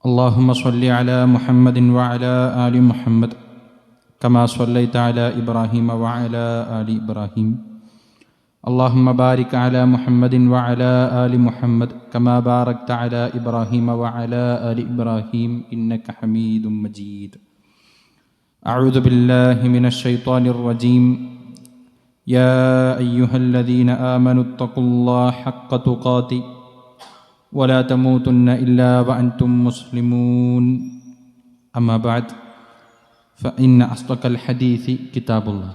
اللهم صل على محمد وعلى آل محمد كما صليت على إبراهيم وعلى آل إبراهيم. اللهم بارك على محمد وعلى آل محمد كما باركت على إبراهيم وعلى آل إبراهيم إنك حميد مجيد. أعوذ بالله من الشيطان الرجيم. يا أيها الذين آمنوا اتقوا الله حق تقاته. ولا تموتن إلا وأنتم مسلمون. أما بعد فإن أصدق الحديث كتاب الله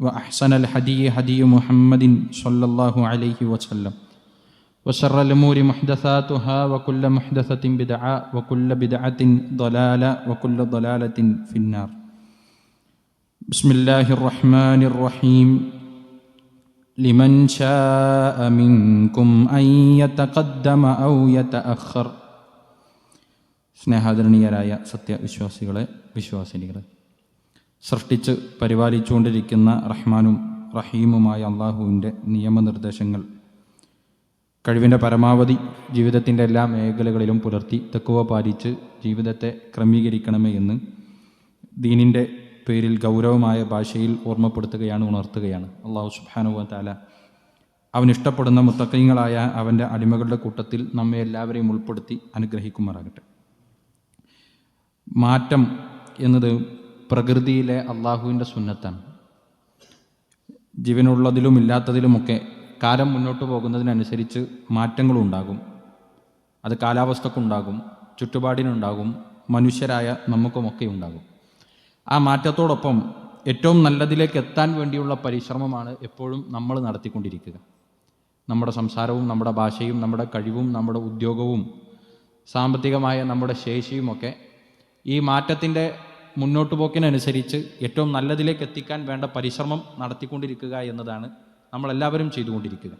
وأحسن الحديث هدي محمد صلى الله عليه وسلم وشر الأمور محدثاتها وكل محدثة بدعة وكل بدعة ضلالة وكل ضلالة في النار. بسم الله الرحمن الرحيم. لمن شاء منكم أن يتقدم أو يتأخر സ്നേഹാദരണീയരായ സത്യവിശ്വാസികളെ വിശ്വാസിനികളെ സൃഷ്ടിച്ച് പരിപാലിച്ചുകൊണ്ടിരിക്കുന്ന റഹ്മാനും റഹീമുമായ അള്ളാഹുവിൻ്റെ നിയമനിർദ്ദേശങ്ങൾ കഴിവിൻ്റെ പരമാവധി ജീവിതത്തിൻ്റെ എല്ലാ മേഖലകളിലും പുലർത്തി തെക്കുവ പാലിച്ച് ജീവിതത്തെ ക്രമീകരിക്കണമേ എന്ന് ദീനിൻ്റെ പേരിൽ ഗൗരവമായ ഭാഷയിൽ ഓർമ്മപ്പെടുത്തുകയാണ് ഉണർത്തുകയാണ്. അള്ളാഹു സുബാനുവ താല അവൻ ഇഷ്ടപ്പെടുന്ന മുത്തക്കൈങ്ങളായ അവന്റെ അടിമകളുടെ കൂട്ടത്തിൽ നമ്മെ എല്ലാവരെയും ഉൾപ്പെടുത്തി അനുഗ്രഹിക്കുമാറാകട്ടെ. മാറ്റം എന്നത് പ്രകൃതിയിലെ അള്ളാഹുവിന്റെ സുന്നത്താണ്. ജീവനുള്ളതിലും ഇല്ലാത്തതിലുമൊക്കെ കാലം മുന്നോട്ട് പോകുന്നതിനനുസരിച്ച് മാറ്റങ്ങളുണ്ടാകും. അത് കാലാവസ്ഥക്കുണ്ടാകും ചുറ്റുപാടിനുണ്ടാകും മനുഷ്യരായ നമുക്കുമൊക്കെ ഉണ്ടാകും. ആ മാറ്റത്തോടൊപ്പം ഏറ്റവും നല്ലതിലേക്ക് എത്താൻ വേണ്ടിയുള്ള പരിശ്രമമാണ് എപ്പോഴും നമ്മൾ നടത്തിക്കൊണ്ടിരിക്കുക. നമ്മുടെ സംസാരവും നമ്മുടെ ഭാഷയും നമ്മുടെ കഴിവും നമ്മുടെ ഉദ്യോഗവും സാമ്പത്തികമായ നമ്മുടെ ശേഷിയുമൊക്കെ ഈ മാറ്റത്തിന്റെ മുന്നോട്ട് പോക്കിനനുസരിച്ച് ഏറ്റവും നല്ലതിലേക്ക് എത്തിക്കാൻ വേണ്ട പരിശ്രമം നടത്തിക്കൊണ്ടിരിക്കുക എന്നതാണ് നമ്മളെല്ലാവരും ചെയ്തുകൊണ്ടിരിക്കുക.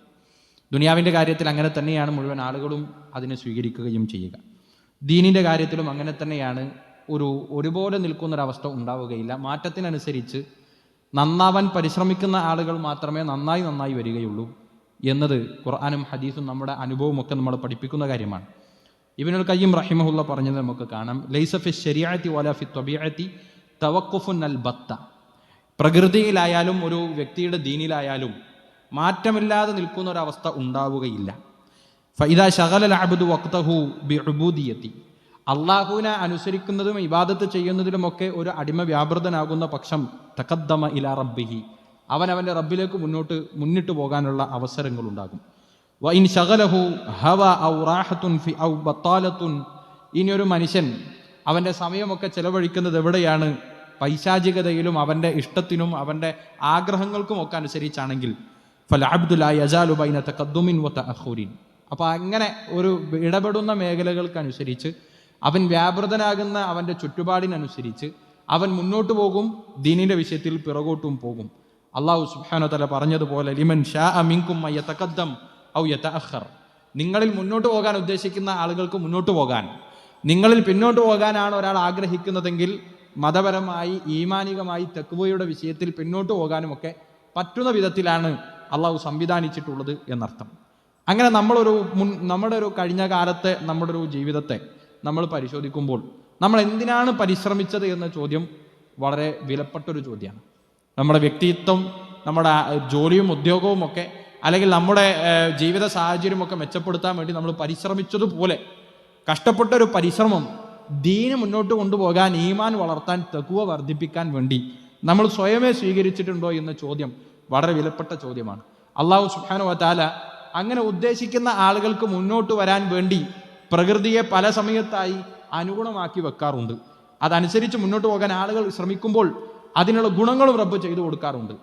ദുനിയാവിന്റെ കാര്യത്തിൽ അങ്ങനെ തന്നെയാണ് മുഴുവൻ ആളുകളും അതിനെ സ്വീകരിക്കുകയും ചെയ്യുക. ദീനിന്റെ കാര്യത്തിലും അങ്ങനെ തന്നെയാണ് ഒരു ഒരുപോലെ നിൽക്കുന്നൊരവസ്ഥ ഉണ്ടാവുകയില്ല. മാറ്റത്തിനനുസരിച്ച് നന്നാവാൻ പരിശ്രമിക്കുന്ന ആളുകൾ മാത്രമേ നന്നായി നന്നായി വരികയുള്ളൂ എന്നത് ഖുർആാനും ഹദീസും നമ്മുടെ അനുഭവമൊക്കെ നമ്മൾ പഠിപ്പിക്കുന്ന കാര്യമാണ്. ഇവനുൽ കയ്യം റഹിമഹുള്ള പറഞ്ഞത് നമുക്ക് കാണാം. ലൈസഫി ശരിയാത്തി വലാഫി ത്വബിയത്തി തവക്കുഫുൻ അൽ ബത്ത. പ്രകൃതിയിലായാലും ഒരു വ്യക്തിയുടെ ദീനിലായാലും മാറ്റമില്ലാതെ നിൽക്കുന്ന ഒരവസ്ഥ ഉണ്ടാവുകയില്ല ഫൈദ ഷഗൽ അബുദു വക്തഹു ബി അള്ളാഹുവിനെ അനുസരിക്കുന്നതും ഇബാദത്ത് ചെയ്യുന്നതിലുമൊക്കെ ഒരു അടിമ വ്യാപൃതനാകുന്ന പക്ഷം തക്കദ്ദമ ഇല റബ്ബിഹി. അവൻ അവന്റെ റബ്ബിലേക്ക് മുന്നോട്ട് മുന്നിട്ട് പോകാനുള്ള അവസരങ്ങൾ ഉണ്ടാകും വൈൻ ഷഗലഹു ഹവ ഔ റാഹത്തുൻ ഫി ഔ ബത്താലത്തുൻ. ഇനി ഒരു മനുഷ്യൻ അവന്റെ സമയമൊക്കെ ചെലവഴിക്കുന്നത് എവിടെയാണ്? പൈശാചികതയിലും അവന്റെ ഇഷ്ടത്തിനും അവന്റെ ആഗ്രഹങ്ങൾക്കും ഒക്കെ അനുസരിച്ചാണെങ്കിൽ. ഫല അബ്ദുലാ യജാലു ബൈന തഖദ്ദുമിൻ വ തഅഖുരിൻ. അപ്പോൾ അങ്ങനെ ഒരു ഇടപെടുന്ന മേഖലകൾക്കനുസരിച്ച് അവൻ വ്യാപൃതനാകുന്ന അവന്റെ ചുറ്റുപാടിനനുസരിച്ച് അവൻ മുന്നോട്ട് പോകും ദീനിന്റെ വിഷയത്തിൽ പിറകോട്ടും പോകും. അള്ളാഹു സുബ്ഹാനു തല പറഞ്ഞതുപോലെ ലിമൻ ഷാ അമിങ്കും യതഖദ്ദം ഔ യതഅഖർ നിങ്ങളിൽ മുന്നോട്ട് പോകാൻ ഉദ്ദേശിക്കുന്ന ആളുകൾക്ക് മുന്നോട്ട് പോകാൻ. നിങ്ങളിൽ പിന്നോട്ട് പോകാനാണ് ഒരാൾ ആഗ്രഹിക്കുന്നതെങ്കിൽ മതപരമായി ഈമാനികമായി തെക്കുവയുടെ വിഷയത്തിൽ പിന്നോട്ട് പോകാനുമൊക്കെ പറ്റുന്ന വിധത്തിലാണ് അള്ളാഹു സംവിധാനിച്ചിട്ടുള്ളത് എന്നർത്ഥം. അങ്ങനെ നമ്മളൊരു മുൻ നമ്മുടെ ഒരു കഴിഞ്ഞ കാലത്തെ നമ്മുടെ ഒരു ജീവിതത്തെ നമ്മൾ പരിശോധിക്കുമ്പോൾ നമ്മൾ എന്തിനാണ് പരിശ്രമിച്ചത് എന്ന ചോദ്യം വളരെ വിലപ്പെട്ടൊരു ചോദ്യമാണ്. നമ്മുടെ വ്യക്തിത്വം നമ്മുടെ ജോലിയും ഉദ്യോഗവും ഒക്കെ അല്ലെങ്കിൽ നമ്മുടെ ജീവിത സാഹചര്യമൊക്കെ മെച്ചപ്പെടുത്താൻ വേണ്ടി നമ്മൾ പരിശ്രമിച്ചതുപോലെ കഷ്ടപ്പെട്ട ഒരു പരിശ്രമം ദീന് മുന്നോട്ട് കൊണ്ടുപോകാൻ ഈമാൻ വളർത്താൻ തെക്കുവ വർദ്ധിപ്പിക്കാൻ വേണ്ടി നമ്മൾ സ്വയമേ സ്വീകരിച്ചിട്ടുണ്ടോ എന്ന ചോദ്യം വളരെ വിലപ്പെട്ട ചോദ്യമാണ്. അള്ളാഹു സുഹാനു വാല അങ്ങനെ ഉദ്ദേശിക്കുന്ന ആളുകൾക്ക് മുന്നോട്ട് വരാൻ വേണ്ടി പ്രകൃതിയെ പല സമയത്തായി അനുഗുണമാക്കി വെക്കാറുണ്ട്. അതനുസരിച്ച് മുന്നോട്ട് പോകാൻ ആളുകൾ ശ്രമിക്കുമ്പോൾ അതിനുള്ള ഗുണങ്ങളും റബ്ബ് ചെയ്തു കൊടുക്കാറുണ്ട്.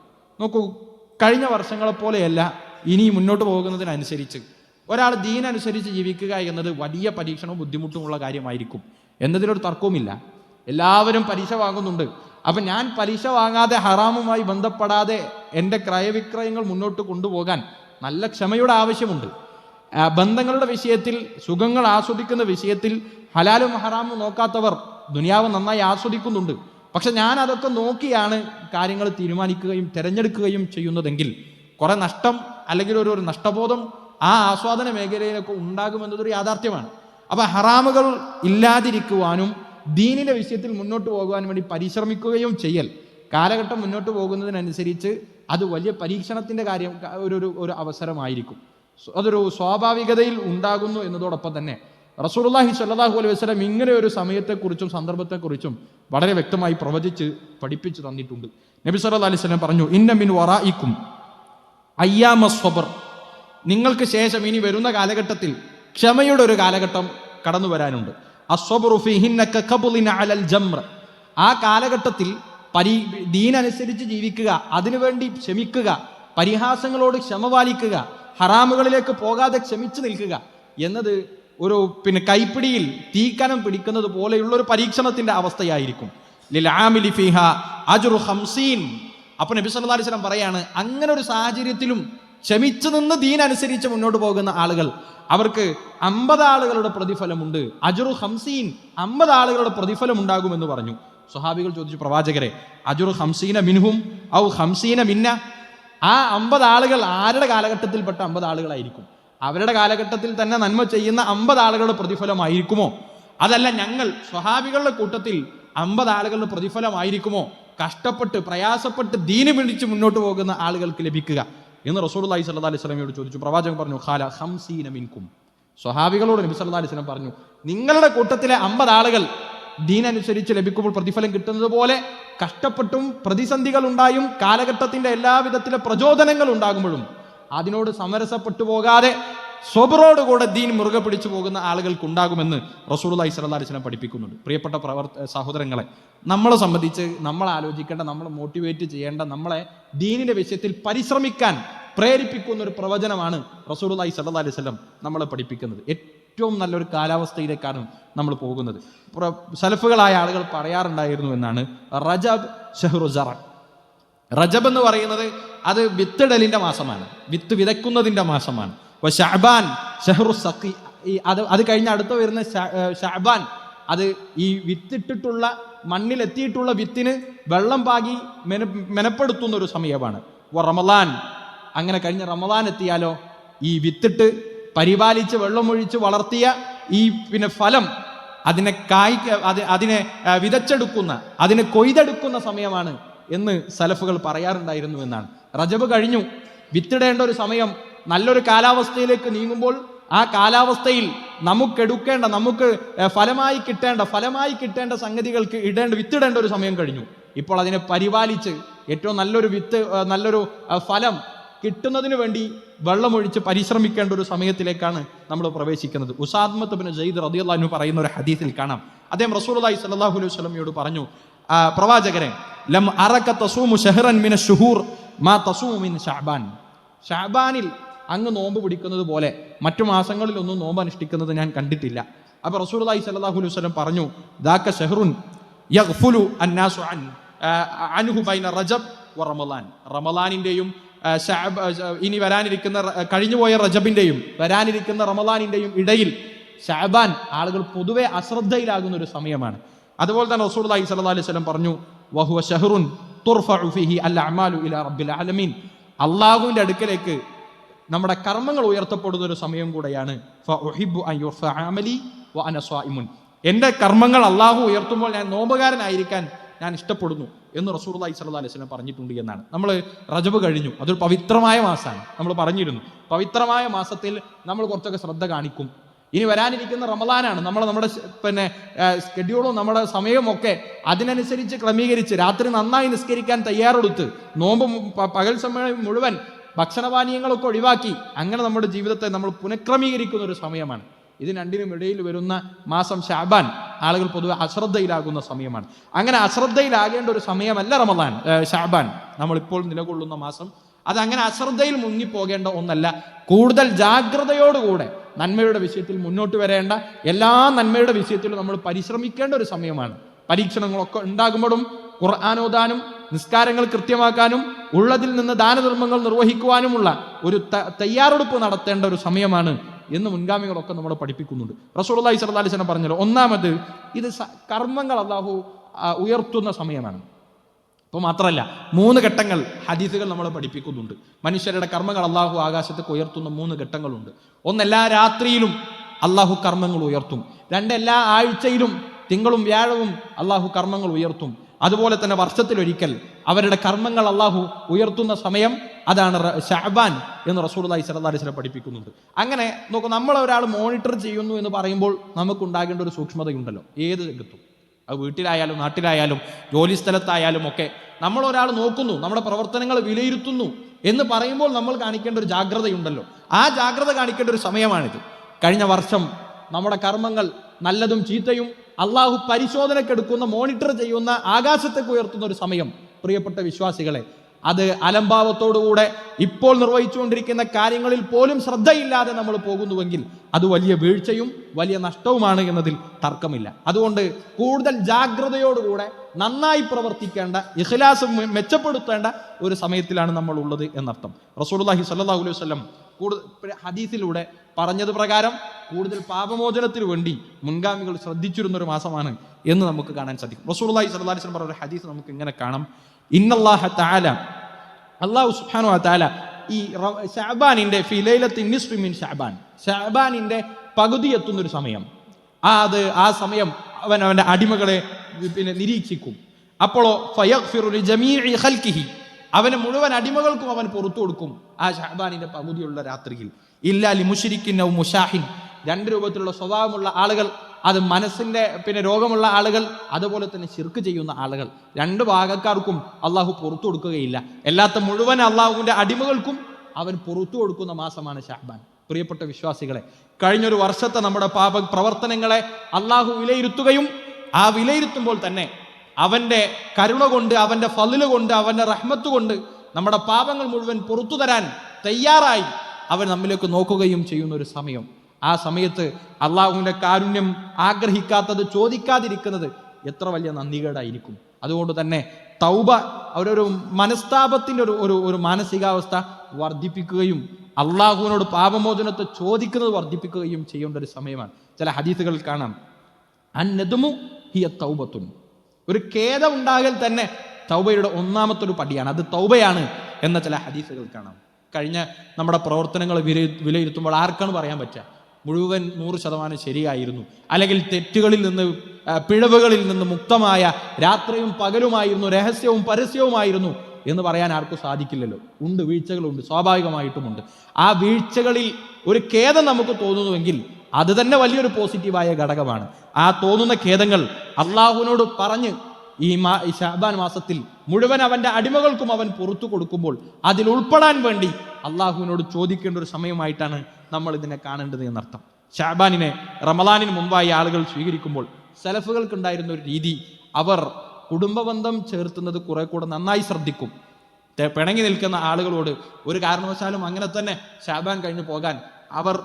നോക്കൂ കഴിഞ്ഞ വർഷങ്ങളെപ്പോലെയല്ല ഇനി മുന്നോട്ട് പോകുന്നതിനനുസരിച്ച്. ഒരാൾ ദീനനുസരിച്ച് ജീവിക്കുക എന്നത് വലിയ പരീക്ഷണവും ബുദ്ധിമുട്ടുമുള്ള കാര്യമായിരിക്കും. എന്നതിലൊരു തർക്കവുമില്ല. എല്ലാവരും പലിശ വാങ്ങുന്നുണ്ട്. അപ്പം ഞാൻ പലിശ വാങ്ങാതെ ഹറാമുമായി ബന്ധപ്പെടാതെ എന്റെ ക്രയവിക്രയങ്ങൾ മുന്നോട്ട് കൊണ്ടുപോകാൻ നല്ല ക്ഷമയുടെ ആവശ്യമുണ്ട്. ബന്ധങ്ങളുടെ വിഷയത്തിൽ സുഖങ്ങൾ ആസ്വദിക്കുന്ന വിഷയത്തിൽ ഹലാലും ഹറാമും നോക്കാത്തവർ ദുനിയാവ് നന്നായി ആസ്വദിക്കുന്നുണ്ട്. പക്ഷെ ഞാൻ അതൊക്കെ നോക്കിയാണ് കാര്യങ്ങൾ തീരുമാനിക്കുകയും തിരഞ്ഞെടുക്കുകയും ചെയ്യുന്നതെങ്കിൽ കുറെ നഷ്ടം അല്ലെങ്കിൽ ഒരു ഒരു നഷ്ടബോധം ആ ആസ്വാദന മേഖലയിലൊക്കെ ഉണ്ടാകുമെന്നതൊരു യാഥാർത്ഥ്യമാണ്. അപ്പൊ ഹറാമുകൾ ഇല്ലാതിരിക്കുവാനും ദീനിന്റെ വിഷയത്തിൽ മുന്നോട്ട് പോകുവാനും വേണ്ടി പരിശ്രമിക്കുകയും ചെയ്യൽ. കാലഘട്ടം മുന്നോട്ട് പോകുന്നതിനനുസരിച്ച് അത് വലിയ പരീക്ഷണത്തിന്റെ കാര്യം ഒരു ഒരു അവസരമായിരിക്കും. അതൊരു സ്വാഭാവികതയിൽ ഉണ്ടാകുന്നു എന്നതോടൊപ്പം തന്നെ റസൂലുള്ളാഹി സല്ലാഹു അലൈഹി വസ്ലം ഇങ്ങനെ ഒരു സമയത്തെക്കുറിച്ചും സന്ദർഭത്തെക്കുറിച്ചും വളരെ വ്യക്തമായി പ്രവചിച്ച് പഠിപ്പിച്ചു തന്നിട്ടുണ്ട്. നബി സല്ലാ അലൈഹി സ്വലം പറഞ്ഞു ഇന്ന മിൻ വറായിക്കും അയ്യാമ സ്വബർ. നിങ്ങൾക്ക് ശേഷം ഇനി വരുന്ന കാലഘട്ടത്തിൽ ക്ഷമയുടെ ഒരു കാലഘട്ടം കടന്നു വരാനുണ്ട്. ആ കാലഘട്ടത്തിൽ പരി ദീനനുസരിച്ച് ജീവിക്കുക അതിനുവേണ്ടി ക്ഷമിക്കുക പരിഹാസങ്ങളോട് ക്ഷമ പാലിക്കുക ഹറാമുകളിലേക്ക് പോകാതെ ക്ഷമിച്ചു നിൽക്കുക എന്നത് ഒരു പിന്നെ കൈപ്പിടിയിൽ തീക്കനം പിടിക്കുന്നത് പോലെയുള്ള ഒരു പരീക്ഷണത്തിന്റെ അവസ്ഥയായിരിക്കും അപ്പൊ നബി സല്ലല്ലാഹു അലൈഹി വസല്ലം പറയാണ് അങ്ങനെ ഒരു സാഹചര്യത്തിലും ക്ഷമിച്ചു നിന്ന് ദീൻ അനുസരിച്ച് മുന്നോട്ട് പോകുന്ന ആളുകൾ അവർക്ക് അമ്പത് ആളുകളുടെ പ്രതിഫലമുണ്ട്. അജുറു ഹംസീൻ അമ്പത് ആളുകളുടെ പ്രതിഫലം ഉണ്ടാകുമെന്ന് പറഞ്ഞു. സ്വഹാബികൾ ചോദിച്ചു പ്രവാചകരെ അജുറു ഹംസീന മിൻഹും ഔ ഹംസീന മിന്ന? ആ അമ്പത് ആളുകൾ ആരുടെ കാലഘട്ടത്തിൽപ്പെട്ട അമ്പത് ആളുകളായിരിക്കും? അവരുടെ കാലഘട്ടത്തിൽ തന്നെ നന്മ ചെയ്യുന്ന അമ്പത് ആളുകളുടെ പ്രതിഫലമായിരിക്കുമോ? അതല്ല ഞങ്ങൾ സ്വഹാബികളുടെ കൂട്ടത്തിൽ അമ്പത് ആളുകളുടെ പ്രതിഫലമായിരിക്കുമോ? കഷ്ടപ്പെട്ട് പ്രയാസപ്പെട്ട് ദീന് പിടിച്ച് മുന്നോട്ട് പോകുന്ന ആളുകൾക്ക് ലഭിക്കുക. എന്ന് റസൂലുള്ളാഹി സ്വല്ലല്ലാഹി അലൈഹി സ്വലമിയോട് ചോദിച്ചു. പ്രവാചകൻ പറഞ്ഞു ഖാല ഹംസീന മിൻകും. സ്വഹാബികളോട് നബി സല്ലാ അലൈഹി വസല്ലം പറഞ്ഞു നിങ്ങളുടെ കൂട്ടത്തിലെ അമ്പത് ആളുകൾ ദീനനുസരിച്ച് ലഭിക്കുമ്പോൾ പ്രതിഫലം കിട്ടുന്നത് പോലെ കഷ്ടപ്പെട്ടും പ്രതിസന്ധികൾ ഉണ്ടായും കാലഘട്ടത്തിന്റെ എല്ലാവിധത്തിലെ പ്രചോദനങ്ങൾ ഉണ്ടാകുമ്പോഴും അതിനോട് സമരസപ്പെട്ടു പോകാതെ സ്വബറോടുകൂടെ ദീൻ മുറുകെ പിടിച്ചു പോകുന്ന ആളുകൾക്ക് ഉണ്ടാകുമെന്ന് റസൂലുള്ളാഹി സ്വല്ലല്ലാഹി അലൈഹി വസല്ലം പഠിപ്പിക്കുന്നുണ്ട്. പ്രിയപ്പെട്ട പ്രവർത്ത സഹോദരങ്ങളെ നമ്മളെ സംബന്ധിച്ച് നമ്മൾ ആലോചിക്കേണ്ട നമ്മൾ മോട്ടിവേറ്റ് ചെയ്യേണ്ട നമ്മളെ ദീനിന്റെ വിഷയത്തിൽ പരിശ്രമിക്കാൻ പ്രേരിപ്പിക്കുന്ന ഒരു പ്രവചനമാണ് റസൂലുള്ളാഹി സ്വല്ലല്ലാഹി അലൈഹി വസല്ലം നമ്മളെ പഠിപ്പിക്കുന്നത്. ഏറ്റവും നല്ലൊരു കാലാവസ്ഥയിലേക്കാണ് നമ്മൾ പോകുന്നത്. സലഫുകളായ ആളുകൾ പറയാറുണ്ടായിരുന്നു എന്നാണ് റജബ് ഷെഹ്റുസറ റജബ് എന്ന് പറയുന്നത് അത് വിത്തിടലിന്റെ മാസമാണ്. വിത്ത് വിതയ്ക്കുന്നതിന്റെ മാസമാണ്. അപ്പൊ ഷഹബാൻ ഷെഹ്റു സഖി അത് അത് കഴിഞ്ഞ് അടുത്ത വരുന്ന ഷഹബാൻ അത് ഈ വിത്തിട്ടിട്ടുള്ള മണ്ണിലെത്തിയിട്ടുള്ള വിത്തിന് വെള്ളം പാകി മെന മെനപ്പെടുത്തുന്ന ഒരു സമയമാണ്. വ റമലാൻ അങ്ങനെ കഴിഞ്ഞ റമദാൻ എത്തിയാലോ ഈ വിത്തിട്ട് പരിപാലിച്ച് വെള്ളമൊഴിച്ച് വളർത്തിയ ഈ പിന്നെ ഫലം അതിനെ കായ്ക്ക അത് അതിനെ വിതച്ചെടുക്കുന്ന അതിനെ കൊയ്തെടുക്കുന്ന സമയമാണ് എന്ന് സലഫുകൾ പറയാറുണ്ടായിരുന്നു എന്നാണ്. റജബ് കഴിഞ്ഞു. വിത്തിടേണ്ട ഒരു സമയം നല്ലൊരു കാലാവസ്ഥയിലേക്ക് നീങ്ങുമ്പോൾ ആ കാലാവസ്ഥയിൽ നമുക്കെടുക്കേണ്ട നമുക്ക് ഫലമായി കിട്ടേണ്ട ഫലമായി കിട്ടേണ്ട സംഗതികൾക്ക് ഇടേണ്ട വിത്തിടേണ്ട ഒരു സമയം കഴിഞ്ഞു. ഇപ്പോൾ അതിനെ പരിപാലിച്ച് ഏറ്റവും നല്ലൊരു വിത്ത് നല്ലൊരു ഫലം കിട്ടുന്നതിന് വേണ്ടി വെള്ളമൊഴിച്ച് പരിശ്രമിക്കേണ്ട ഒരു സമയത്തിലേക്കാണ് നമ്മൾ പ്രവേശിക്കുന്നത്. ഉസാദ്മത്ത് ബിൻ ജയ്ദ് റദിയല്ലാഹു പറയുന്ന ഒരു ഹദീസിൽ കാണാം. അദ്ദേഹം റസൂലുള്ളാഹി സ്വല്ലല്ലാഹു അലൈഹി സ്വലമിയോട് പറഞ്ഞു പ്രവാചകരെ ലം അറക്ക തസൂമു ഷെഹ്റൻ മിന ഷുഹൂർ മാ തസൂമു മിൻ ഷഅബാൻ ഷഅബാനിൽ അങ്ങ് നോമ്പ് പിടിക്കുന്നത് പോലെ മറ്റു മാസങ്ങളിലൊന്നും നോമ്പ് അനുഷ്ഠിക്കുന്നത് ഞാൻ കണ്ടിട്ടില്ല. അപ്പൊ റസൂലുള്ളാഹി സ്വല്ലല്ലാഹു അലൈഹി സ്വലം പറഞ്ഞു ദാക ഷെഹ്റുൻ യഗ്ഫുലു അന്നാസു അൻ അനുഹു ബൈന റജബ് റമലാൻ റമളാൻ ശഅബ്, ഇനി വരാനിരിക്കുന്ന കഴിഞ്ഞുപോയ റജബിന്റെയും വരാനിരിക്കുന്ന റമദാനിന്റെയും ഇടയിൽ ഷാബാൻ ആളുകൾ പൊതുവെ അശ്രദ്ധയിലാകുന്ന ഒരു സമയമാണ്. അതുപോലെ തന്നെ റസൂലുള്ളാഹി സ്വല്ലല്ലാഹു അലൈഹി സ്വലം പറഞ്ഞു വഹുവ ഷഹ്റുൻ അൽ റബ്ബിൽ ആലമീൻ അടുക്കലേക്ക് നമ്മുടെ കർമ്മങ്ങൾ ഉയർത്തപ്പെടുന്ന ഒരു സമയം കൂടെയാണ് എന്റെ കർമ്മങ്ങൾ അള്ളാഹു ഉയർത്തുമ്പോൾ ഞാൻ നോമ്പുകാരനായിരിക്കാൻ ഞാൻ ഇഷ്ടപ്പെടുന്നു എന്ന് റസൂർലായി സല്ലാ അലൈഹി വസല്ലം പറഞ്ഞിട്ടുണ്ട് എന്നാണ്. നമ്മൾ റജബ് കഴിഞ്ഞു. അതൊരു പവിത്രമായ മാസമാണ്. നമ്മൾ പറഞ്ഞിരുന്നു. പവിത്രമായ മാസത്തിൽ നമ്മൾ കുറച്ചൊക്കെ ശ്രദ്ധ കാണിക്കും. ഇനി വരാനിരിക്കുന്ന റമദാനാണ്. നമ്മൾ നമ്മുടെ പിന്നെ സ്കെഡ്യൂളും നമ്മുടെ സമയമൊക്കെ അതിനനുസരിച്ച് ക്രമീകരിച്ച് രാത്രി നന്നായി നിസ്കരിക്കാൻ തയ്യാറെടുത്ത് നോമ്പ് പകൽ സമയം മുഴുവൻ ഭക്ഷണപാനീയങ്ങളൊക്കെ ഒഴിവാക്കി അങ്ങനെ നമ്മുടെ ജീവിതത്തെ നമ്മൾ പുനഃക്രമീകരിക്കുന്ന ഒരു സമയമാണ്. ഇത് രണ്ടിനും ഇടയിൽ വരുന്ന മാസം ഷാബാൻ. ആളുകൾ പൊതുവെ അശ്രദ്ധയിലാകുന്ന സമയമാണ്. അങ്ങനെ അശ്രദ്ധയിലാകേണ്ട ഒരു സമയമല്ല റമദാൻ ഷാബാൻ. നമ്മളിപ്പോൾ നിലകൊള്ളുന്ന മാസം. അത് അങ്ങനെ അശ്രദ്ധയിൽ മുങ്ങിപ്പോകേണ്ട ഒന്നല്ല. കൂടുതൽ ജാഗ്രതയോടുകൂടെ നന്മയുടെ വിഷയത്തിൽ മുന്നോട്ട് വരേണ്ട എല്ലാ നന്മയുടെ വിഷയത്തിലും നമ്മൾ പരിശ്രമിക്കേണ്ട ഒരു സമയമാണ്. പരീക്ഷണങ്ങളൊക്കെ ഉണ്ടാകുമ്പോഴും ഖുർആാനോദാനും നിസ്കാരങ്ങൾ കൃത്യമാക്കാനും ഉള്ളതിൽ നിന്ന് ദാനധർമ്മങ്ങൾ നിർവഹിക്കുവാനുമുള്ള ഒരു തയ്യാറെടുപ്പ് നടത്തേണ്ട ഒരു സമയമാണ് എന്ന് മുൻഗാമികളൊക്കെ നമ്മളെ പഠിപ്പിക്കുന്നുണ്ട്. റസൂലി സല്ലാ അലിസ്ലം പറഞ്ഞല്ലോ ഒന്നാമത് ഇത് കർമ്മങ്ങൾ അള്ളാഹു ഉയർത്തുന്ന സമയമാണ്. അപ്പോൾ മാത്രമല്ല മൂന്ന് ഘട്ടങ്ങൾ ഹദീസുകൾ നമ്മളെ പഠിപ്പിക്കുന്നുണ്ട്. മനുഷ്യരുടെ കർമ്മങ്ങൾ അള്ളാഹു ആകാശത്തേക്ക് ഉയർത്തുന്ന മൂന്ന് ഘട്ടങ്ങളുണ്ട്. ഒന്ന് എല്ലാ രാത്രിയിലും അള്ളാഹു കർമ്മങ്ങൾ ഉയർത്തും. രണ്ട് എല്ലാ ആഴ്ചയിലും തിങ്കളും വ്യാഴവും അള്ളാഹു കർമ്മങ്ങൾ ഉയർത്തും. അതുപോലെ തന്നെ വർഷത്തിലൊരിക്കൽ അവരുടെ കർമ്മങ്ങൾ അള്ളാഹു ഉയർത്തുന്ന സമയം അതാണ് ഷഹബാൻ എന്ന് റസൂലി അലിസ്ലം പഠിപ്പിക്കുന്നുണ്ട്. അങ്ങനെ നോക്കൂ നമ്മൾ ഒരാൾ മോണിറ്റർ ചെയ്യുന്നു എന്ന് പറയുമ്പോൾ നമുക്കുണ്ടാകേണ്ട ഒരു സൂക്ഷ്മതയുണ്ടല്ലോ. ഏത് രംഗത്തും. അത് വീട്ടിലായാലും നാട്ടിലായാലും ജോലി സ്ഥലത്തായാലും ഒക്കെ നമ്മൾ ഒരാൾ നോക്കുന്നു നമ്മുടെ പ്രവർത്തനങ്ങൾ വിലയിരുത്തുന്നു എന്ന് പറയുമ്പോൾ നമ്മൾ കാണിക്കേണ്ട ഒരു ജാഗ്രതയുണ്ടല്ലോ. ആ ജാഗ്രത കാണിക്കേണ്ട ഒരു സമയമാണിത്. കഴിഞ്ഞ വർഷം നമ്മുടെ കർമ്മങ്ങൾ നല്ലതും ചീത്തയും അള്ളാഹു പരിശോധനക്കെടുക്കുന്ന മോണിറ്റർ ചെയ്യുന്ന ആകാശത്തേക്ക് ഉയർത്തുന്ന ഒരു സമയം പ്രിയപ്പെട്ട വിശ്വാസികളെ അത് അലംഭാവത്തോടുകൂടെ ഇപ്പോൾ നിർവഹിച്ചുകൊണ്ടിരിക്കുന്ന കാര്യങ്ങളിൽ പോലും ശ്രദ്ധയില്ലാതെ നമ്മൾ പോകുന്നുവെങ്കിൽ അത് വലിയ വീഴ്ചയും വലിയ നഷ്ടവുമാണ് എന്നതിൽ തർക്കമില്ല. അതുകൊണ്ട് കൂടുതൽ ജാഗ്രതയോടുകൂടെ നന്നായി പ്രവർത്തിക്കേണ്ട ഇഖ്ലാസ് മെച്ചപ്പെടുത്തേണ്ട ഒരു സമയത്തിലാണ് നമ്മൾ ഉള്ളത് എന്നർത്ഥം. റസൂലുള്ളാഹി സ്വല്ലല്ലാഹു അലൈഹി വസല്ലം കൂടുതൽ ഹദീസിലൂടെ പറഞ്ഞത് പ്രകാരം കൂടുതൽ പാപമോചനത്തിന് വേണ്ടി മുൻഗാമികൾ ശ്രദ്ധിച്ചിരുന്ന ഒരു മാസമാണ് എന്ന് നമുക്ക് കാണാൻ സാധിക്കും. റസൂലുള്ളാഹി സ്വല്ലല്ലാഹു അലൈഹി വസല്ലം പറഞ്ഞ ഒരു ഹദീസ് നമുക്ക് ഇങ്ങനെ കാണാം. ഇന്നല്ലാഹ തആല അള്ളാഹു സുബ്ഹാനഹു താല ഈ ഷാബാനിന്റെ ഫിലൈലത്തിൻ നിസ്ഫിമിൻ ഷാബാൻ ഷാബാനിന്റെ പകുതി എത്തുന്ന ഒരു സമയം. ആ അത് ആ സമയം അവൻ അവന്റെ അടിമകളെ പിന്നെ നിരീക്ഷിക്കും. അപ്പോഴോ അവന് മുഴുവൻ അടിമകൾക്കും അവൻ പുറത്തു കൊടുക്കും ആ ഷഹബാനിന്റെ പകുതിയുള്ള രാത്രിയിൽ. ഇല്ലാലി മുഷിരിക്കിൻ മുഷാഹിൻ. രണ്ട് രൂപത്തിലുള്ള സ്വഭാവമുള്ള ആളുകൾ അത് മനസ്സിന്റെ പിന്നെ രോഗമുള്ള ആളുകൾ അതുപോലെ തന്നെ ശിർക്ക് ചെയ്യുന്ന ആളുകൾ. രണ്ട് ഭാഗക്കാർക്കും അള്ളാഹു പുറത്തു കൊടുക്കുകയില്ല. എല്ലാത്ത മുഴുവൻ അള്ളാഹുവിന്റെ അടിമകൾക്കും അവൻ പുറത്തു കൊടുക്കുന്ന മാസമാണ് ഷാഹ്ബാൻ പ്രിയപ്പെട്ട വിശ്വാസികളെ കഴിഞ്ഞൊരു വർഷത്തെ നമ്മുടെ പാപ പ്രവർത്തനങ്ങളെ അള്ളാഹു വിലയിരുത്തുകയും ആ വിലയിരുത്തുമ്പോൾ തന്നെ അവന്റെ കരുണ കൊണ്ട് അവന്റെ ഫലിൽ കൊണ്ട് അവന്റെ റഹ്മത്ത് കൊണ്ട് നമ്മുടെ പാപങ്ങൾ മുഴുവൻ പുറത്തു തരാൻ തയ്യാറായി അവൻ നമ്മിലേക്ക് നോക്കുകയും ചെയ്യുന്ന ഒരു സമയം. ആ സമയത്ത് അള്ളാഹുവിന്റെ കാരുണ്യം ആഗ്രഹിക്കാത്തത് ചോദിക്കാതിരിക്കുന്നത് എത്ര വലിയ നന്ദികേടായിരിക്കും. അതുകൊണ്ട് തന്നെ തൗബ അവരൊരു മനസ്താപത്തിന്റെ ഒരു ഒരു ഒരു മാനസികാവസ്ഥ വർദ്ധിപ്പിക്കുകയും അള്ളാഹുവിനോട് പാപമോചനത്തെ ചോദിക്കുന്നത് വർദ്ധിപ്പിക്കുകയും ചെയ്യേണ്ട ഒരു സമയമാണ്. ചില ഹദീസുകൾ കാണാം. അന്നതുമു ഹിയ തൗബത്തുൻ. ഒരു ഖേദം ഉണ്ടാകൽ തന്നെ തൗബയുടെ ഒന്നാമത്തെ ഒരു പടിയാണ്. അത് തൗബയാണ് എന്ന ചില ഹദീസുകൾ കാണാം. കഴിഞ്ഞ നമ്മുടെ പ്രവർത്തനങ്ങൾ വിലയിരുത്തുമ്പോൾ ആർക്കാണ് പറയാൻ പറ്റുക? മുഴുവൻ നൂറ് ശതമാനം ശരിയായിരുന്നു. അല്ലെങ്കിൽ തെറ്റുകളിൽ നിന്ന് പിഴവുകളിൽ നിന്ന് മുക്തമായ രാത്രിയും പകലുമായിരുന്നു രഹസ്യവും പരസ്യവുമായിരുന്നു എന്ന് പറയാൻ ആർക്കും സാധിക്കില്ലല്ലോ. ഉണ്ട് വീഴ്ചകളുണ്ട് സ്വാഭാവികമായിട്ടുമുണ്ട്. ആ വീഴ്ചകളിൽ ഒരു ഖേദം നമുക്ക് തോന്നുന്നുവെങ്കിൽ അത് തന്നെ വലിയൊരു പോസിറ്റീവായ ഘടകമാണ്. ആ തോന്നുന്ന ഖേദങ്ങൾ അള്ളാഹുവിനോട് പറഞ്ഞ് ഈ മാ ഈ ഷാബാൻ മാസത്തിൽ മുഴുവൻ അവന്റെ അടിമകൾക്കും അവൻ പുറത്തു കൊടുക്കുമ്പോൾ അതിൽ ഉൾപ്പെടാൻ വേണ്ടി അള്ളാഹുവിനോട് ചോദിക്കേണ്ട ഒരു സമയമായിട്ടാണ് നമ്മൾ ഇതിനെ കാണേണ്ടത് എന്നർത്ഥം. ഷാബാനിനെ റമദാനിന് മുമ്പായി ആളുകൾ സ്വീകരിക്കുമ്പോൾ സലഫുകൾക്കുണ്ടായിരുന്ന ഒരു രീതി അവർ കുടുംബബന്ധം ചേർത്തുന്നത് കുറെ കൂടെ നന്നായി ശ്രദ്ധിക്കും. പിണങ്ങി നിൽക്കുന്ന ആളുകളോട് ഒരു കാരണവശാലും അങ്ങനെ തന്നെ ഷാബാൻ കഴിഞ്ഞു പോകാൻ അവർ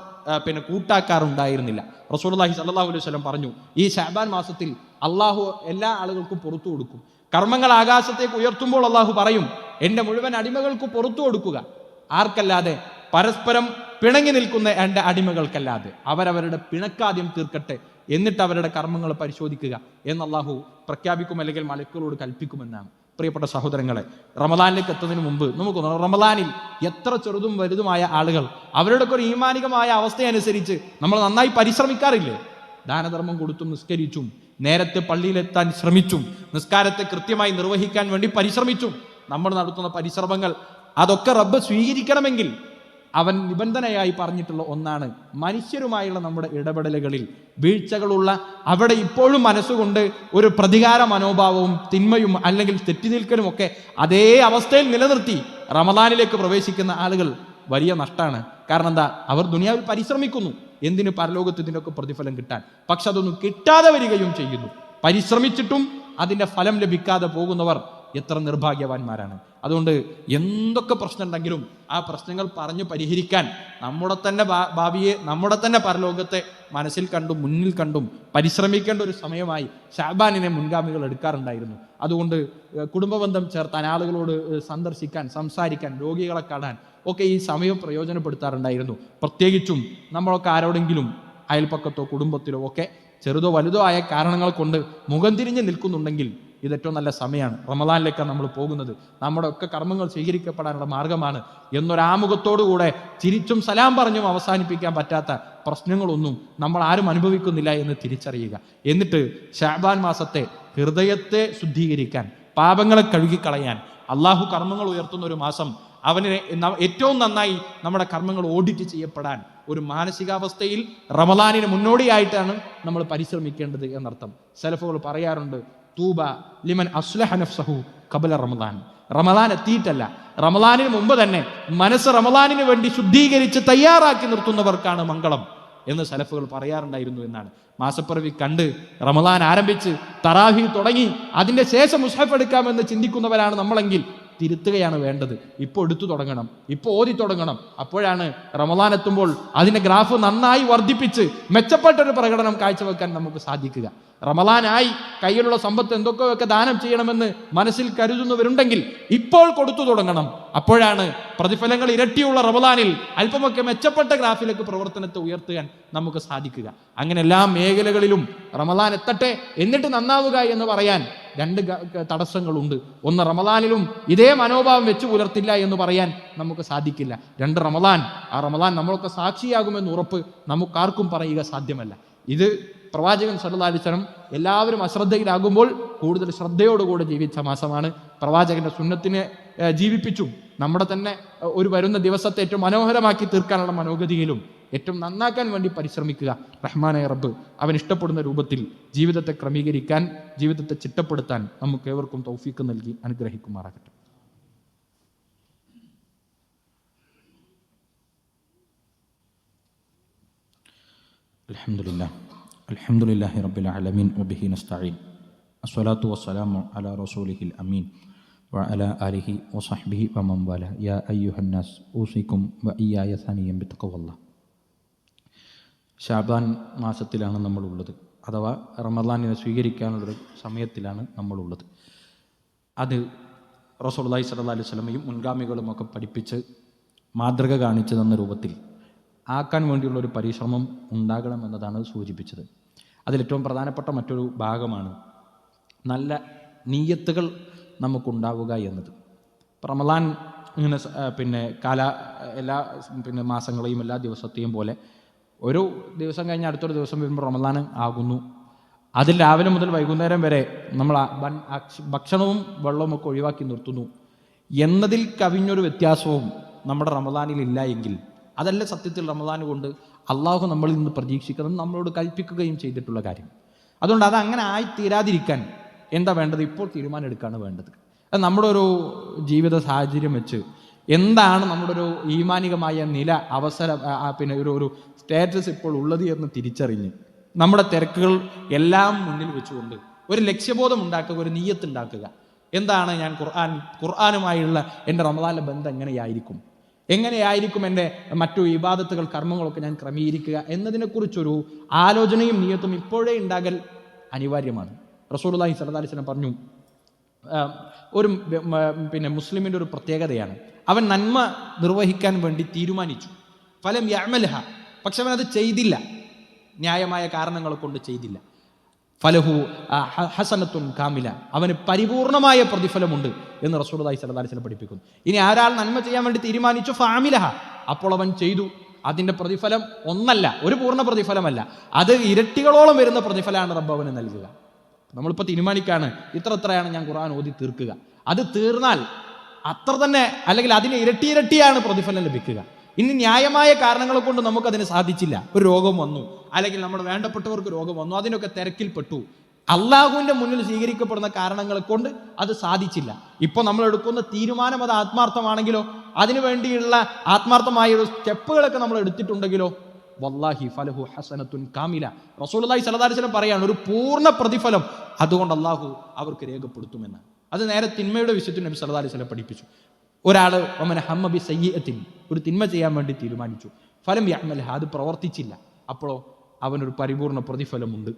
പിന്നെ കൂട്ടാക്കാറുണ്ടായിരുന്നില്ല. റസൂലുള്ളാഹി സല്ലാഹു അലൈഹി വസല്ലം പറഞ്ഞു ഈ ഷാബാൻ മാസത്തിൽ അള്ളാഹു എല്ലാ ആളുകൾക്കും പുറത്തു കൊടുക്കും. കർമ്മങ്ങൾ ആകാശത്തേക്ക് ഉയർത്തുമ്പോൾ അള്ളാഹു പറയും എന്റെ മുഴുവൻ അടിമകൾക്ക് പുറത്തു കൊടുക്കുക. ആർക്കല്ലാതെ? പരസ്പരം പിണങ്ങി നിൽക്കുന്ന എന്റെ അടിമകൾക്കല്ലാതെ. അവരവരുടെ പിണക്കാദ്യം തീർക്കട്ടെ എന്നിട്ട് അവരുടെ കർമ്മങ്ങൾ പരിശോധിക്കുക എന്ന് പ്രഖ്യാപിക്കും അല്ലെങ്കിൽ മലക്കുകളോട് കൽപ്പിക്കുമെന്നാണ്. പ്രിയപ്പെട്ട സഹോദരങ്ങളെ റമദാനിലേക്ക് എത്തുന്നതിന് മുമ്പ് നമുക്ക് റമദാനിൽ എത്ര ചെറുതും വലുതുമായ ആളുകൾ അവരുടെയൊക്കെ ഒരു ഈമാനികമായ അവസ്ഥയനുസരിച്ച് നമ്മൾ നന്നായി പരിശ്രമിക്കാറില്ലേ? ദാനധർമ്മം കൊടുത്തും നിസ്കരിച്ചും നേരത്തെ പള്ളിയിലെത്താൻ ശ്രമിച്ചും നിസ്കാരത്തെ കൃത്യമായി നിർവഹിക്കാൻ വേണ്ടി പരിശ്രമിച്ചും നമ്മൾ നടത്തുന്ന പരിശ്രമങ്ങൾ അതൊക്കെ റബ്ബ് സ്വീകരിക്കണമെങ്കിൽ അവൻ നിബന്ധനയായി പറഞ്ഞിട്ടുള്ള ഒന്നാണ് മനുഷ്യരുമായുള്ള നമ്മുടെ ഇടപെടലുകളിൽ വീഴ്ചകളുള്ള അവിടെ ഇപ്പോഴും മനസ്സുകൊണ്ട് ഒരു പ്രതികാര മനോഭാവവും തിന്മയും അല്ലെങ്കിൽ തെറ്റിനിൽക്കലും ഒക്കെ അതേ അവസ്ഥയിൽ നിലനിർത്തി റമദാനിലേക്ക് പ്രവേശിക്കുന്ന ആളുകൾ വലിയ നഷ്ടമാണ്. കാരണം എന്താ? അവർ ദുനിയാവിൽ പരിശ്രമിക്കുന്നു. എന്തിന്? പരലോകത്ത് ഇതിനൊക്കെ പ്രതിഫലം കിട്ടാൻ. പക്ഷെ അതൊന്നും കിട്ടാതെ വരികയും ചെയ്യുന്നു. പരിശ്രമിച്ചിട്ടും അതിന്റെ ഫലം ലഭിക്കാതെ പോകുന്നവർ എത്ര നിർഭാഗ്യവാന്മാരാണ്. അതുകൊണ്ട് എന്തൊക്കെ പ്രശ്നം ഉണ്ടെങ്കിലും ആ പ്രശ്നങ്ങൾ പറഞ്ഞു പരിഹരിക്കാൻ നമ്മുടെ തന്നെ ഭാവിയെ നമ്മുടെ തന്നെ പരലോകത്തെ മനസ്സിൽ കണ്ടും മുന്നിൽ കണ്ടും പരിശ്രമിക്കേണ്ട ഒരു സമയമായി ഷാബാനിനെ മുൻഗാമികൾ എടുക്കാറുണ്ടായിരുന്നു. അതുകൊണ്ട് കുടുംബബന്ധം ചേർത്താൻ ആളുകളോട് സന്ദർശിക്കാൻ സംസാരിക്കാൻ രോഗികളെ കാണാൻ ഒക്കെ ഈ സമയം പ്രയോജനപ്പെടുത്താറുണ്ടായിരുന്നു. പ്രത്യേകിച്ചും നമ്മളൊക്കെ ആരോടെങ്കിലും അയൽപ്പക്കത്തോ കുടുംബത്തിലോ ഒക്കെ ചെറുതോ വലുതോ ആയ കാരണങ്ങൾ കൊണ്ട് മുഖം തിരിഞ്ഞ് നിൽക്കുന്നുണ്ടെങ്കിൽ ഇത് ഏറ്റവും നല്ല സമയമാണ്. റമദാനിലേക്കാണ് നമ്മൾ പോകുന്നത്. നമ്മുടെ ഒക്കെ കർമ്മങ്ങൾ സ്വീകരിക്കപ്പെടാനുള്ള മാർഗമാണ്. എന്നൊരാമുഖത്തോടുകൂടെ ചിരിച്ചും സലാം പറഞ്ഞും അവസാനിപ്പിക്കാൻ പറ്റാത്ത പ്രശ്നങ്ങളൊന്നും നമ്മൾ ആരും അനുഭവിക്കുന്നില്ല എന്ന് തിരിച്ചറിയുക. എന്നിട്ട് ഷാബാൻ മാസത്തെ ഹൃദയത്തെ ശുദ്ധീകരിക്കാൻ പാപങ്ങളെ കഴുകിക്കളയാൻ അള്ളാഹു കർമ്മങ്ങൾ ഉയർത്തുന്ന ഒരു മാസം അവനെ ഏറ്റവും നന്നായി നമ്മുടെ കർമ്മങ്ങൾ ഓഡിറ്റ് ചെയ്യപ്പെടാൻ ഒരു മാനസികാവസ്ഥയിൽ റമദാനിന് മുന്നോടിയായിട്ടാണ് നമ്മൾ പരിശ്രമിക്കേണ്ടത് എന്നർത്ഥം. സെലഫുകൾ പറയാറുണ്ട് തൂബ ലിമൻ അസ്ലഹ നഫ്സഹു കബല റമദാൻ. റമദാൻ എത്തിയിട്ടല്ല. റമദാനിന് മുമ്പ് തന്നെ മനസ്സ് റമദാനിന് വേണ്ടി ശുദ്ധീകരിച്ച് തയ്യാറാക്കി നിർത്തുന്നവർക്കാണ് മംഗളം എന്ന് സലഫുകൾ പറയാറുണ്ടായിരുന്നു എന്നാണ്. മാസപ്പിറവി കണ്ട് റമദാൻ ആരംഭിച്ച് തറാഹി തുടങ്ങി അതിന്റെ ശേഷം മുസ്ഹഫ് എടുക്കാമെന്ന് ചിന്തിക്കുന്നവരാണ് നമ്മളെങ്കിൽ തിരുത്തുകയാണ് വേണ്ടത്. ഇപ്പോൾ എടുത്തു തുടങ്ങണം. ഇപ്പോൾ ഓതി തുടങ്ങണം. അപ്പോഴാണ് റമദാൻ എത്തുമ്പോൾ അതിന്റെ ഗ്രാഫ് നന്നായി വർദ്ധിപ്പിച്ച് മെച്ചപ്പെട്ട ഒരു പ്രകടനം കാഴ്ചവെക്കാൻ നമുക്ക് സാധിക്കുക. റമദാനായി കയ്യിലുള്ള സമ്പത്ത് എന്തൊക്കെയൊക്കെ ദാനം ചെയ്യണമെന്ന് മനസ്സിൽ കരുതുന്നവരുണ്ടെങ്കിൽ ഇപ്പോൾ കൊടുത്തു തുടങ്ങണം. അപ്പോഴാണ് പ്രതിഫലങ്ങൾ ഇരട്ടിയുള്ള റമദാനിൽ അല്പമൊക്കെ മെച്ചപ്പെട്ട ഗ്രാഫിലേക്ക് പ്രവർത്തനത്തെ ഉയർത്തുവാൻ നമുക്ക് സാധിക്കുക. അങ്ങനെ എല്ലാ മേഖലകളിലും റമദാൻ എത്തട്ടെ എന്നിട്ട് നന്നാവുക എന്ന് പറയാൻ രണ്ട് തടസ്സങ്ങളുണ്ട്. ഒന്ന് റമദാനിലും ഇതേ മനോഭാവം വെച്ച് പുലർത്തില്ല എന്ന് പറയാൻ നമുക്ക് സാധിക്കില്ല. രണ്ട് റമദാൻ. ആ റമദാൻ നമ്മളൊക്കെ സാക്ഷിയാകുമെന്ന് ഉറപ്പ് നമുക്കാർക്കും പറയുക സാധ്യമല്ല. ഇത് പ്രവാചകൻ സല്ലാലിസനം എല്ലാവരും അശ്രദ്ധയിലാകുമ്പോൾ കൂടുതൽ ശ്രദ്ധയോടുകൂടെ ജീവിച്ച മാസമാണ്. പ്രവാചകന്റെ സുന്നത്തിനെ ജീവിപ്പിച്ചും. നമ്മുടെ തന്നെ ഒരു വരുന്ന ദിവസത്തെ ഏറ്റവും മനോഹരമാക്കി തീർക്കാനുള്ള മനോഗതിയിലും ഏറ്റവും നന്നാക്കാൻ വേണ്ടി പരിശ്രമിക്കുക റഹ്മാനായ റബ്ബ്. അവൻ ഇഷ്ടപ്പെടുന്ന രൂപത്തിൽ ജീവിതത്തെ ക്രമീകരിക്കാൻ ജീവിതത്തെ ചിട്ടപ്പെടുത്താൻ നമുക്ക് ഏവർക്കും തൗഫീക്ക് നൽകി അനുഗ്രഹിക്കുമാറാകട്ടെ. അലഹമുല്ല അലഹമുല്ലാ റബ്ബിൽ ആലമീൻ. വബിഹി നസ്തഈൻ. വസ്സലാമു അലാ റസൂലിഹിൽ അമീൻ. وعلى آله وصحبه ومن والاه يا أيها الناس أوصيكم وإياي ثانيا بتقوى الله ഷാബാൻ മാസത്തിലാണ് നമ്മളുള്ളത് അഥവാ റമദാനിനെ സ്വീകരിക്കാനുള്ളൊരു സമയത്തിലാണ് നമ്മളുള്ളത് അത് റസൂലുള്ളാഹി സ്വല്ലല്ലാഹി അലൈഹി വസല്ലമയും മുൻഗാമികളും ഒക്കെ പഠിപ്പിച്ച് മാതൃക കാണിച്ചു തന്ന രൂപത്തിൽ ആക്കാൻ വേണ്ടിയുള്ള ഒരു പരിശ്രമം ഉണ്ടാകണം എന്നതാണ് സൂചിപ്പിച്ചത് അതിലേറ്റവും പ്രധാനപ്പെട്ട മറ്റൊരു ഭാഗമാണ് നല്ല നീയത്തുകൾ നമുക്കുണ്ടാവുക എന്നത്. റമദാൻ ഇങ്ങനെ പിന്നെ കാല എല്ലാ പിന്നെ മാസങ്ങളെയും എല്ലാ ദിവസത്തെയും പോലെ ഒരു ദിവസം കഴിഞ്ഞ് അടുത്തൊരു ദിവസം വരുമ്പോൾ റമദാൻ ആകുന്നു. അതിൽ രാവിലെ മുതൽ വൈകുന്നേരം വരെ നമ്മൾ ഭക്ഷണവും വെള്ളവും ഒക്കെ ഒഴിവാക്കി നിർത്തുന്നു. എന്നതിൽ കവിഞ്ഞൊരു വ്യത്യാസവും നമ്മുടെ റമദാനിൽ ഇല്ല എങ്കിൽ അതല്ല സത്യത്തിൽ റമദാൻ കൊണ്ട് അള്ളാഹു നമ്മളിൽ നിന്ന് പ്രതീക്ഷിക്കുന്നത് നമ്മളോട് കൽപ്പിക്കുകയും ചെയ്തിട്ടുള്ള കാര്യം. അതുകൊണ്ട് അത് അങ്ങനെ ആയി തീരാതിരിക്കാൻ എന്താ വേണ്ടത്? ഇപ്പോൾ തീരുമാനം എടുക്കുകയാണ് വേണ്ടത്. അത് നമ്മുടെ ഒരു ജീവിത സാഹചര്യം വെച്ച് എന്താണ് നമ്മുടെ ഒരു ഈമാനികമായ നില അവസരം പിന്നെ ഒരു ഒരു സ്റ്റാറ്റസ് ഇപ്പോൾ ഉള്ളത് എന്ന് തിരിച്ചറിഞ്ഞ് നമ്മുടെ തിരക്കുകൾ എല്ലാം മുന്നിൽ വെച്ചുകൊണ്ട് ഒരു ലക്ഷ്യബോധം ഉണ്ടാക്കുക ഒരു നീയത്ത് ഉണ്ടാക്കുക. എന്താണ് ഞാൻ ഖുർആൻ ഖുർആാനുമായുള്ള എന്റെ റമദാനിലെ ബന്ധം എങ്ങനെയായിരിക്കും? എങ്ങനെയായിരിക്കും എന്റെ മറ്റു ഇബാദത്തുകൾ കർമ്മങ്ങളൊക്കെ ഞാൻ ക്രമീകരിക്കുക എന്നതിനെക്കുറിച്ചൊരു ആലോചനയും നീയത്തും ഇപ്പോഴേ ഉണ്ടാകൽ അനിവാര്യമാണ്. റസൂലുള്ളാഹി സ്വല്ലല്ലാഹി അലൈഹി വസല്ലം പറഞ്ഞു ഒരു പിന്നെ മുസ്ലിമിന്റെ ഒരു പ്രത്യേകതയാണ്. അവൻ നന്മ നിർവഹിക്കാൻ വേണ്ടി തീരുമാനിച്ചു. ഫലം യമലഹ പക്ഷെ അവൻ അത് ചെയ്തില്ല. ന്യായമായ കാരണങ്ങൾ കൊണ്ട് ചെയ്തില്ല. ഫലഹു ഹസനത്തുൻ കാമില. അവന് പരിപൂർണമായ പ്രതിഫലമുണ്ട് എന്ന് അലൈഹി വസല്ലം പഠിപ്പിക്കുന്നു. ഇനി ആരാൾ നന്മ ചെയ്യാൻ വേണ്ടി തീരുമാനിച്ചു? ഫാമിലഹ. അപ്പോൾ അവൻ ചെയ്തു. അതിന്റെ പ്രതിഫലം ഒന്നല്ല ഒരു പൂർണ പ്രതിഫലമല്ല. അത് ഇരട്ടികളോളം വരുന്ന പ്രതിഫലമാണ് റബ്ബ് അവന് നൽകുക. നമ്മളിപ്പോൾ തീരുമാനിക്കുകയാണ് ഇത്ര ഇത്രയാണ് ഞാൻ ഖുർആൻ ഓതി തീർക്കുക. അത് തീർന്നാൽ അത്ര തന്നെ അല്ലെങ്കിൽ അതിന് ഇരട്ടി ഇരട്ടിയാണ് പ്രതിഫലം ലഭിക്കുക. ഇനി ന്യായമായ കാരണങ്ങളെ കൊണ്ട് നമുക്കതിന് സാധിച്ചില്ല. ഒരു രോഗം വന്നു. അല്ലെങ്കിൽ നമ്മുടെ വേണ്ടപ്പെട്ടവർക്ക് രോഗം വന്നു. അതിനൊക്കെ തിരക്കിൽപ്പെട്ടു. അള്ളാഹുവിന്റെ മുന്നിൽ സ്വീകരിക്കപ്പെടുന്ന കാരണങ്ങളെ കൊണ്ട് അത് സാധിച്ചില്ല. ഇപ്പോൾ നമ്മൾ എടുക്കുന്ന തീരുമാനം അത് ആത്മാർത്ഥമാണെങ്കിലോ? അതിനു വേണ്ടിയുള്ള ആത്മാർത്ഥമായ സ്റ്റെപ്പുകളൊക്കെ നമ്മൾ എടുത്തിട്ടുണ്ടെങ്കിലോ? വല്ലാഹി ഫലഹു ഹസനത്തുൻ കാമില. അലൈഹി വസല്ലം പറയാണ് ഒരു പൂർണ പ്രതിഫലം അതുകൊണ്ട് അള്ളാഹു അവർക്ക് രേഖപ്പെടുത്തുമെന്ന്. അത് നേരെ തിന്മയുടെ വിഷയത്തിൽ നബി അലൈഹി വസല്ലം പഠിപ്പിച്ചു. ഒരാൾ ഒമന ഹമ്മബി സയ്യത്തിൻ ഒരു തിന്മ ചെയ്യാൻ വേണ്ടി തീരുമാനിച്ചു. ഫലം യഹ്മൽ അത് പ്രവർത്തിച്ചില്ല. അപ്പോഴോ അവനൊരു പരിപൂർണ പ്രതിഫലമുണ്ട്.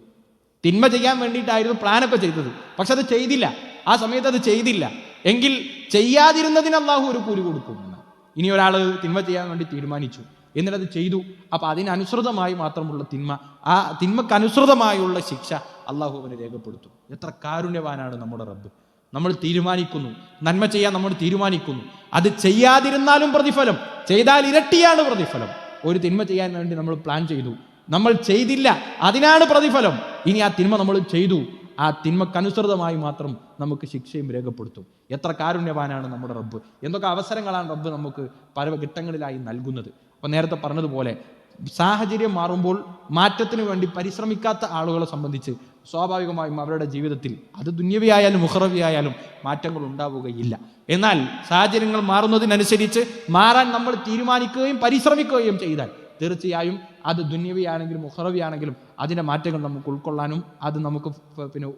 തിന്മ ചെയ്യാൻ വേണ്ടിയിട്ടായിരുന്നു പ്ലാനൊക്കെ ചെയ്തത്. പക്ഷെ അത് ചെയ്തില്ല. ആ സമയത്ത് അത് ചെയ്തില്ല. എങ്കിൽ ചെയ്യാതിരുന്നതിന് അള്ളാഹു ഒരു കൂലി കൊടുക്കും ഇനി ഒരാൾ തിന്മ ചെയ്യാൻ വേണ്ടി തീരുമാനിച്ചു. എന്നിട്ട് അത് ചെയ്തു. അപ്പം അതിനനുസൃതമായി മാത്രമുള്ള തിന്മ ആ തിന്മക്കനുസൃതമായുള്ള ശിക്ഷ അള്ളാഹു അവന് രേഖപ്പെടുത്തും. എത്ര കാരുണ്യവാനാണ് നമ്മുടെ റബ്ബ്. നമ്മൾ തീരുമാനിക്കുന്നു. നന്മ ചെയ്യാൻ നമ്മൾ തീരുമാനിക്കുന്നു. അത് ചെയ്യാതിരുന്നാലും പ്രതിഫലം. ചെയ്താൽ ഇരട്ടിയാണ് പ്രതിഫലം. ഒരു തിന്മ ചെയ്യാൻ വേണ്ടി നമ്മൾ പ്ലാൻ ചെയ്തു. നമ്മൾ ചെയ്തില്ല അതിനാണ് പ്രതിഫലം. ഇനി ആ തിന്മ നമ്മൾ ചെയ്തു. ആ തിന്മക്കനുസൃതമായി മാത്രം നമുക്ക് ശിക്ഷയും രേഖപ്പെടുത്തും. എത്ര കാരുണ്യവാനാണ് നമ്മുടെ റബ്ബ്. എന്തൊക്കെ അവസരങ്ങളാണ് റബ്ബ് നമുക്ക് പല ഘട്ടങ്ങളിലായി നൽകുന്നത്. അപ്പോൾ നേരത്തെ പറഞ്ഞതുപോലെ സാഹചര്യം മാറുമ്പോൾ മാറ്റത്തിന് വേണ്ടി പരിശ്രമിക്കാത്ത ആളുകളെ സംബന്ധിച്ച് സ്വാഭാവികമായും അവരുടെ ജീവിതത്തിൽ അത് ദുന്യവിയായാലും മുഹറവിയായാലും മാറ്റങ്ങൾ ഉണ്ടാവുകയില്ല. എന്നാൽ സാഹചര്യങ്ങൾ മാറുന്നതിനനുസരിച്ച് മാറാൻ നമ്മൾ തീരുമാനിക്കുകയും പരിശ്രമിക്കുകയും ചെയ്താൽ തീർച്ചയായും അത് ദുന്യവിയാണെങ്കിലും മുഹറവിയാണെങ്കിലും അതിന്റെ മാറ്റങ്ങൾ നമുക്ക് ഉൾക്കൊള്ളാനും അത് നമുക്ക് പിന്നെ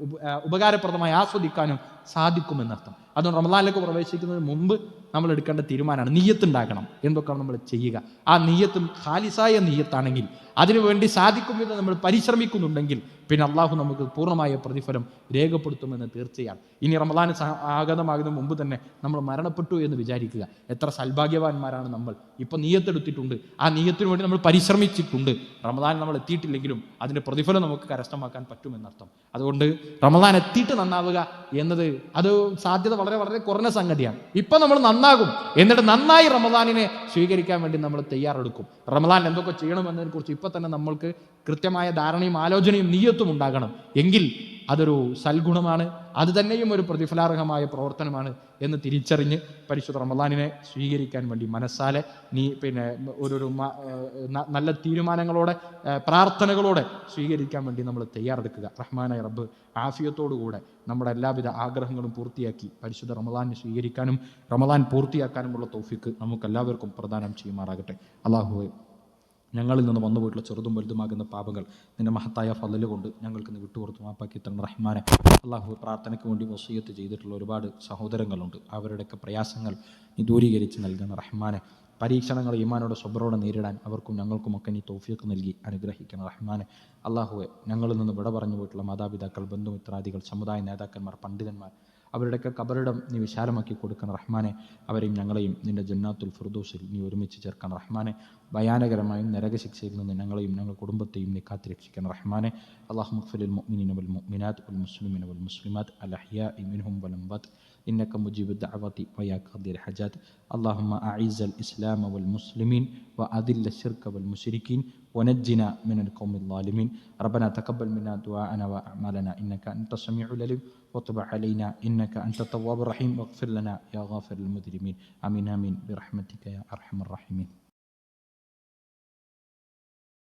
ഉപകാരപ്രദമായി ആസ്വദിക്കാനും സാധിക്കുമെന്നർത്ഥം. അതുകൊണ്ട് റമദാനിലേക്ക് പ്രവേശിക്കുന്നതിന് മുമ്പ് നമ്മൾ എടുക്കേണ്ട തീരുമാനമാണ്. നീയത്ത് ഉണ്ടാക്കണം എന്തൊക്കെയാണ് നമ്മൾ ചെയ്യുക? ആ നീയത്തും ഖാലിസായ നീയത്താണെങ്കിൽ അതിനുവേണ്ടി സാധിക്കും എന്ന് നമ്മൾ പരിശ്രമിക്കുന്നുണ്ടെങ്കിൽ പിന്നെ അള്ളാഹു നമുക്ക് പൂർണമായ പ്രതിഫലം രേഖപ്പെടുത്തുമെന്ന് തീർച്ചയാണ്. ഇനി റമദാൻ ആഗതമാകുന്ന മുമ്പ് തന്നെ നമ്മൾ മരണപ്പെട്ടു എന്ന് വിചാരിക്കുക. എത്ര സൽഭാഗ്യവാന്മാരാണ് നമ്മൾ. ഇപ്പം നീയത്തെടുത്തിട്ടുണ്ട്. ആ നീയത്തിന് വേണ്ടി നമ്മൾ പരിശ്രമിച്ചിട്ടുണ്ട്. റമദാൻ നമ്മൾ എത്തിയിട്ടില്ലെങ്കിലും അതിന്റെ പ്രതിഫലം നമുക്ക് കരസ്ഥമാക്കാൻ പറ്റുമെന്നർത്ഥം. അതുകൊണ്ട് റമദാൻ എത്തിയിട്ട് നന്നാവുക എന്നത് അത് സാധ്യത വളരെ വളരെ കുറഞ്ഞ സംഗതിയാണ്. ഇപ്പം നമ്മൾ നന്നാകും. എന്നിട്ട് നന്നായി റമദാനിനെ സ്വീകരിക്കാൻ വേണ്ടി നമ്മൾ തയ്യാറെടുക്കും. റമദാൻ എന്തൊക്കെ ചെയ്യണമെന്നതിനെ കുറിച്ച് ഇപ്പം തന്നെ നമ്മൾക്ക് കൃത്യമായ ധാരണയും ആലോചനയും നീയത്തും ഉണ്ടാകണം. എങ്കിൽ അതൊരു സൽഗുണമാണ്. അത് തന്നെയും ഒരു പ്രതിഫലാർഹമായ പ്രവർത്തനമാണ് എന്ന് തിരിച്ചറിഞ്ഞ് പരിശുദ്ധ റമദാനിനെ സ്വീകരിക്കാൻ വേണ്ടി മനസ്സാലെ നീ പിന്നെ ഒരു നല്ല തീരുമാനങ്ങളോടെ പ്രാർത്ഥനകളോടെ സ്വീകരിക്കാൻ വേണ്ടി നമ്മൾ തയ്യാറെടുക്കുക. റഹ്മാനായ റബ്ബ് ആഫിയത്തോടുകൂടെ നമ്മുടെ എല്ലാവിധ ആഗ്രഹങ്ങളും പൂർത്തിയാക്കി പരിശുദ്ധ റമദാനെ സ്വീകരിക്കാനും റമദാൻ പൂർത്തിയാക്കാനുമുള്ള തോഫിക്ക് നമുക്കെല്ലാവർക്കും പ്രദാനം ചെയ്യുമാറാകട്ടെ. അള്ളാഹുവെ ഞങ്ങളിൽ നിന്ന് വന്നു പോയിട്ടുള്ള ചെറുതും വലുതുമാകുന്ന പാപങ്ങൾ നിന്റെ മഹത്തായ ഫലല് കൊണ്ട് ഞങ്ങൾക്ക് നീ വിട്ടുപുറത്ത് മാപ്പാക്കി തരണം റഹ്മാനെ. അള്ളാഹു പ്രാർത്ഥനയ്ക്ക് വേണ്ടി വസീയത്ത് ചെയ്തിട്ടുള്ള ഒരുപാട് സഹോദരങ്ങളുണ്ട്. അവരുടെയൊക്കെ പ്രയാസങ്ങൾ നീ ദൂരീകരിച്ച് നൽകുന്ന റഹ്മാനെ. പരീക്ഷണങ്ങൾ ഈമാനോട് സ്വബറോടെ നേരിടാൻ അവർക്കും ഞങ്ങൾക്കുമൊക്കെ നീ തോഫിയൊക്കെ നൽകി അനുഗ്രഹിക്കണം. റഹ്മാനെ അള്ളാഹുവെ ഞങ്ങളിൽ നിന്ന് വിട പറഞ്ഞു പോയിട്ടുള്ള മാതാപിതാക്കൾ ബന്ധുമിത്രാദികൾ സമുദായ നേതാക്കന്മാർ പണ്ഡിതന്മാർ അവരുടെയൊക്കെ കബറിടം നീ വിശാലമാക്കി കൊടുക്കണം. റഹ്മാനെ അവരെയും ഞങ്ങളെയും നിന്റെ ജന്നാത്തുൽ ഫുർദൂസിൽ നീ ഒരുമിച്ച് ചേർക്കണം. റഹ്മാനെ ഭയാനകരമായും നരകശിക്ഷയിൽ നിന്ന് ഞങ്ങളെയും ഞങ്ങളുടെ കുടുംബത്തെയും നീ കാത്തിരക്ഷിക്കണം. റഹ്മാനെ അള്ളാഹു മുഖ്ഫലിൽ മുഅ്മിനീന വൽ മുഅ്മിനാത്ത് വൽ മുസ്ലിമീന വൽ മുസ്ലിമാത്ത് അൽ അഹ്യാഇ മിൻഹും വൽ അംവാത്ത് إنك مجيب الدعوة ويا قاضي الحاجات. اللهم أعز الإسلام والمسلمين وأذل الشرك والمشركين ونجنا من القوم الظالمين. ربنا تقبل منا دعاءنا وأعمالنا إنك أنت السميع العليم. وتب علينا إنك أنت التواب الرحيم. واغفر لنا يا غافر المذنبين آمين آمين. برحمتك يا أرحم الراحمين.